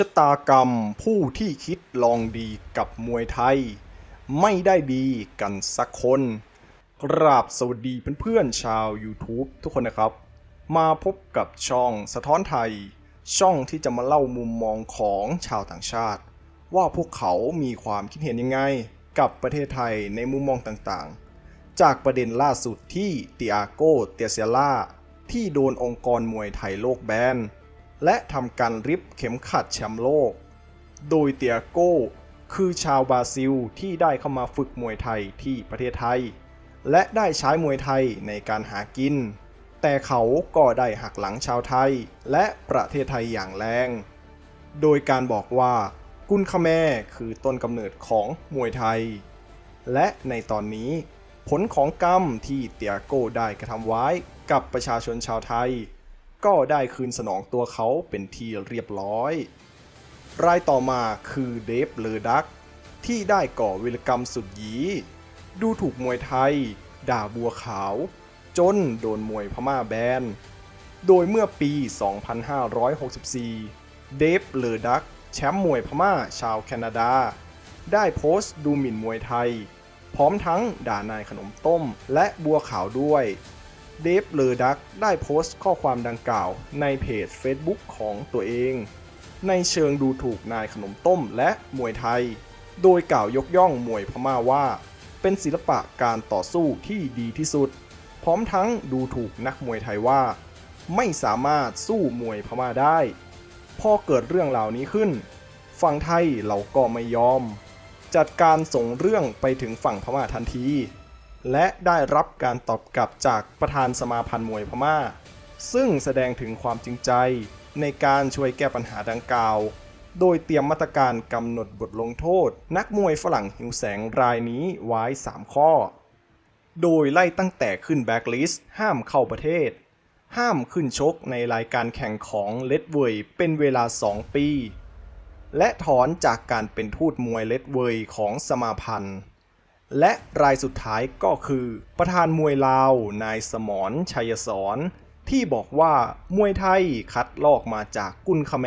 ชะตากรรมผู้ที่คิดลองดีกับมวยไทย ไม่ได้ดีกันสักคน กราบสวัสดีเพื่อนๆชาว YouTube ทุกคนนะครับ มาพบกับช่องสะท้อนไทย ช่องที่จะมาเล่ามุมมองของชาวต่างชาติ ว่าพวกเขามีความคิดเห็นยังไง กับประเทศไทยในมุมมองต่างๆ จากประเด็นล่าสุดที่เตียโกเตียเซล่าที่โดนองค์กรมวยไทยโลกแบน และทำการริบเข็มขัดแชมป์โลก โดยเตียโก้ คือชาวบราซิลที่ได้เข้ามาฝึกมวยไทยที่ประเทศไทย และได้ใช้มวยไทยในการหากิน แต่เขาก็ได้หักหลังชาวไทยและประเทศไทยอย่างแรง โดยการบอกว่ากุนคาแม่คือต้นกำเนิดของมวยไทย และในตอนนี้ ผลของกรรมที่เตียโก้ได้กระทำไว้กับประชาชนชาวไทย ก็ได้คืนสนองตัวเขาเป็นที่เรียบร้อย รายต่อมาคือเดฟเลอดักที่ได้ก่อวิรกรรมสุดหยีดูถูกมวยไทย ด่าบัวขาว จนโดนมวยพม่าแบน โดยเมื่อปี 2564 เดฟเลอดักแชมป์มวยพม่าชาวแคนาดา ได้โพสต์ดูหมิ่นมวยไทย พร้อมทั้งด่านายขนมต้มและบัวขาวด้วย เดฟเลอดักได้โพสต์ข้อความดังกล่าวในเพจ Facebook ของตัวเอง ในเชิงดูถูกนายขนมต้มและมวยไทย โดยกล่าวยกย่องมวยพม่าว่า เป็นศิลปะการต่อสู้ที่ดีที่สุด พร้อมทั้งดูถูกนักมวยไทยว่า ไม่สามารถสู้มวยพม่าได้ พอเกิดเรื่องเหล่านี้ขึ้น ฝั่งไทยเราก็ไม่ยอม จัดการส่งเรื่องไปถึงฝั่งพม่าทันที และได้รับการตอบกลับจากประธานสมาพันธ์มวยพม่า ซึ่งแสดงถึงความจริงใจในการช่วยแก้ปัญหาดังกล่าว โดยเตรียมมาตรการกำหนดบทลงโทษ นักมวยฝรั่งหิวแสงรายนี้ไว้ 3 ข้อ โดยไล่ตั้งแต่ขึ้นแบ็กลิสต์ห้ามเข้าประเทศ ห้ามขึ้นชกในรายการแข่งของเลดเวยเป็นเวลา 2 ปี และถอนจากการเป็นทูตมวยเลดเวยของสมาพันธ์ และรายสุดท้ายก็คือ ประธานมวยลาว นายสมรชัยสอนที่บอกว่ามวยไทยคัดลอกมาจากกุนคาแม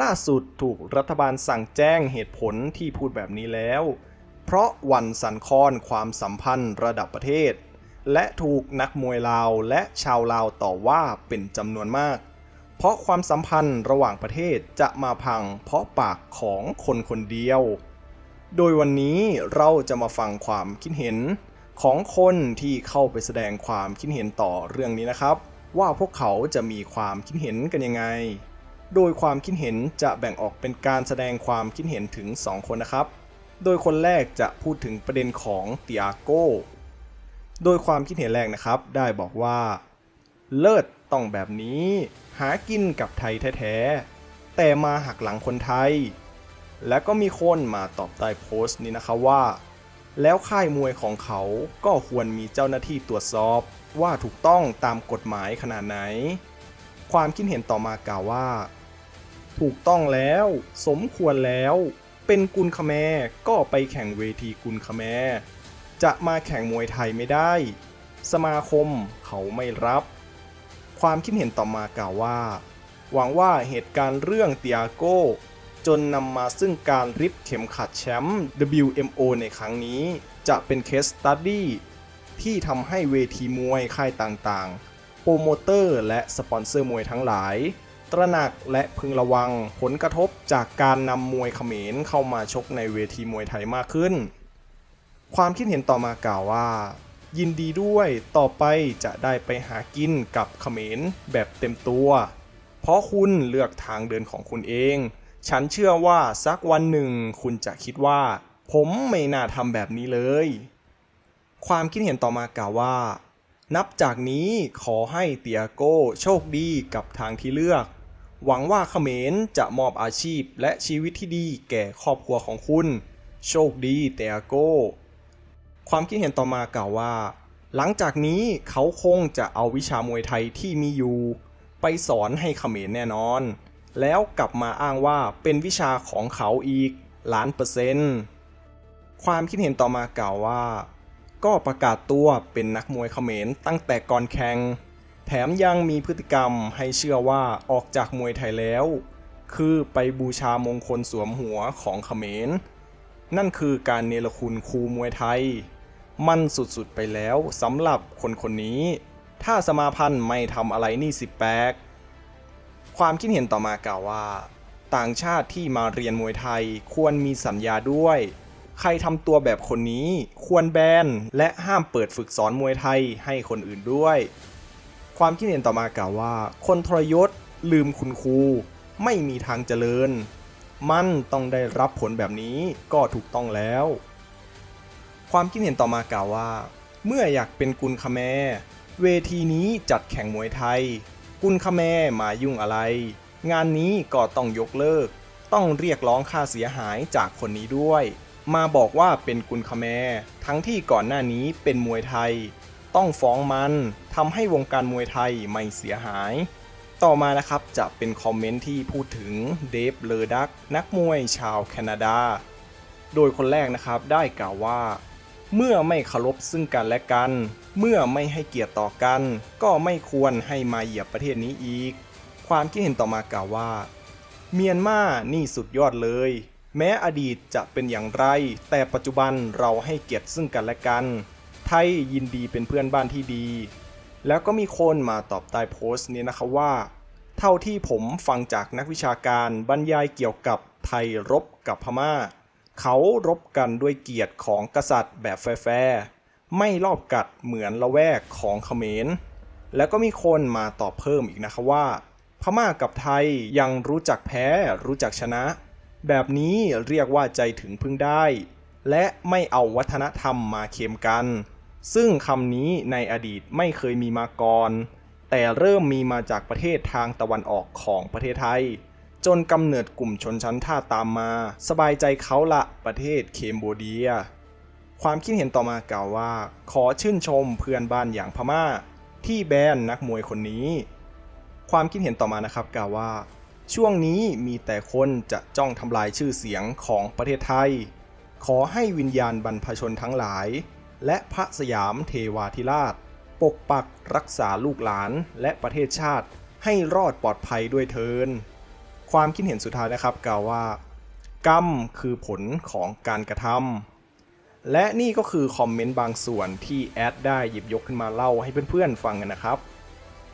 ล่าสุดถูกรัฐบาลสั่งแจ้งเหตุผลที่พูดแบบนี้แล้ว เพราะวันสันคอนความสัมพันธ์ระดับประเทศ และถูกนักมวยลาวและชาวลาวต่อว่าเป็นจำนวนมาก เพราะความสัมพันธ์ระหว่างประเทศจะมาพังเพราะปากของคนคนเดียว โดยวันนี้เราจะมาฟังความคิดเห็นของคนที่เข้าไปแสดงความคิดเห็นต่อเรื่องนี้นะครับ ว่าพวกเขาจะมีความคิดเห็นกันยังไง โดยความคิดเห็นจะแบ่งออกเป็นการแสดงความคิดเห็นถึง 2 คนนะครับ โดยคนแรกจะพูดถึงประเด็นของเตียโก้โดยความคิดเห็นแรกนะครับ ได้บอกว่า เลิศต้องแบบนี้ หากินกับไทยแท้ๆแต่มาหักหลังคนไทย และก็มีคนมาตอบใต้โพสต์นี้นะคะว่า แล้วค่ายมวยของเขาก็ควรมีเจ้าหน้าที่ตรวจสอบว่าถูกต้องตามกฎหมายขนาดไหน ความคิดเห็นต่อมากล่าวว่า ถูกต้องแล้ว สมควรแล้ว เป็นกุนคาแมก็ไปแข่งเวทีกุนคาแมจะมาแข่งมวยไทยไม่ได้ สมาคมเขาไม่รับ ความคิดเห็นต่อมากล่าวว่า หวังว่าเหตุการณ์เรื่องเตียโก้ จนนำมาซึ่งการริบเข็มขัดแชมป์ WMO ในครั้งนี้ จะเป็นเคสตัดดี้ที่ทำให้เวทีมวยค่ายต่างๆ โปรโมเตอร์และสปอนเซอร์มวยทั้งหลาย ตระหนักและพึงระวังผลกระทบจากการนำมวยเขมรเข้ามาชกในเวทีมวยไทยมากขึ้น ความคิดเห็นต่อมากล่าวว่า ยินดีด้วยต่อไปจะได้ไปหากินกับเขมรแบบเต็มตัว เพราะคุณเลือกทางเดินของคุณเอง ฉันเชื่อว่าสักวันหนึ่งคุณจะคิดว่า ผมไม่น่าทำแบบนี้เลย ความคิดเห็นต่อมากล่าวว่า นับจากนี้ขอให้เตียโก้โชคดีกับทางที่เลือก หวังว่าเขมรจะมอบอาชีพและชีวิตที่ดีแก่ครอบครัวของคุณ โชคดีเตียโก้ ความคิดเห็นต่อมากล่าวว่า หลังจากนี้เขาคงจะเอาวิชามวยไทยที่มีอยู่ ไปสอนให้เขมรแน่นอน แล้วกลับมาอ้างว่าเป็นวิชาของเขาอีกล้านเปอร์เซ็นต์ความคิดเห็นต่อมากล่าวว่า ก็ประกาศตัวเป็นนักมวยเขมรตั้งแต่ก่อนแข่งแถมยังมีพฤติกรรมให้เชื่อว่าออกจากมวยไทยแล้ว คือไปบูชามงคลสวมหัวของเขมร นั่นคือการเนรคุณครูมวยไทย มันสุดๆไปแล้วสำหรับคนคนนี้ ถ้าสมาพันธ์ไม่ทำอะไรนี่สิแปลก ความคิดเห็นต่อมากล่าวว่า ต่างชาติที่มาเรียนมวยไทยควรมีสัญญาด้วย ใครทำตัวแบบคนนี้ควรแบนและห้ามเปิดฝึกสอนมวยไทยให้คนอื่นด้วย ความคิดเห็นต่อมากล่าวว่า คนทรยศลืมคุณครูไม่มีทางเจริญ มันต้องได้รับผลแบบนี้ก็ถูกต้องแล้ว ความคิดเห็นต่อมากล่าวว่า เมื่ออยากเป็นกุลคแมเวทีนี้จัดแข่งมวยไทย กุลคแม่มายุ่งอะไร งานนี้ก็ต้องยกเลิก ต้องเรียกร้องค่าเสียหายจากคนนี้ด้วย มาบอกว่าเป็นกุลคแม่ทั้งที่ก่อนหน้านี้เป็นมวยไทย ต้องฟ้องมันทำให้วงการมวยไทยไม่เสียหาย ต่อมานะครับจะเป็นคอมเมนต์ที่พูดถึงเดฟเลอดักนักมวยชาวแคนาดา โดยคนแรกนะครับได้กล่าวว่า เมื่อไม่เคารพซึ่งกันและกัน เมื่อไม่ให้เกียรติต่อกัน ก็ไม่ควรให้มาเหยียบประเทศนี้อีก ความคิดเห็นต่อมากล่าวว่า เมียนมานี่สุดยอดเลย แม้อดีตจะเป็นอย่างไร แต่ปัจจุบันเราให้เกียรติซึ่งกันและกัน ไทยยินดีเป็นเพื่อนบ้านที่ดี แล้วก็มีคนมาตอบใต้โพสต์นี้นะคะว่า เท่าที่ผมฟังจากนักวิชาการบรรยายเกี่ยวกับไทยรบกับพม่า เขารบกันด้วยเกียรติของกษัตริย์แบบแฟร์ไม่รอบกัดเหมือนละแวกของเขมร แล้วก็มีคนมาตอบเพิ่มอีกนะคะว่า พม่ากับไทยยังรู้จักแพ้รู้จักชนะ แบบนี้เรียกว่าใจถึงพึ่งได้ และไม่เอาวัฒนธรรมมาเค็มกัน ซึ่งคำนี้ในอดีตไม่เคยมีมาก่อน แต่เริ่มมีมาจากประเทศทางตะวันออกของประเทศไทย จนกำเนิดกลุ่มชนชั้นท่าตามมา สบายใจเขาละประเทศเคมโบเดีย ความคิดเห็นต่อมากล่าวว่า ขอชื่นชมเพื่อนบ้านอย่างพม่า ที่แบนนักมวยคนนี้ ความคิดเห็นต่อมานะครับกล่าวว่า ช่วงนี้มีแต่คนจะจ้องทำลายชื่อเสียงของประเทศไทย ขอให้วิญญาณบรรพชนทั้งหลาย และพระสยามเทวาธิราช ปกปักรักษาลูกหลานและประเทศชาติให้รอดปลอดภัยด้วยเทิน ความคิดเห็นสุดท้ายนะครับกล่าวว่า กรรมคือผลของการกระทำและนี่ก็คือคอมเมนต์บางส่วนที่แอดได้หยิบยกขึ้นมาเล่าให้เพื่อนๆฟังกันนะครับ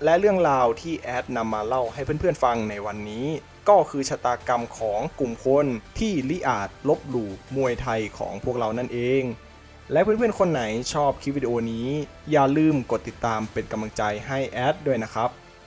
และเรื่องราวที่แอดนำมาเล่าให้เพื่อนๆฟังในวันนี้ ก็คือชะตากรรมของกลุ่มคนที่ลิอาจลบหลู่มวยไทยของพวกเรานั่นเองและเพื่อนๆ คนไหนชอบคลิปวิดีโอนี้ อย่าลืมกดติดตามเป็นกำลังใจให้แอดด้วยนะครับ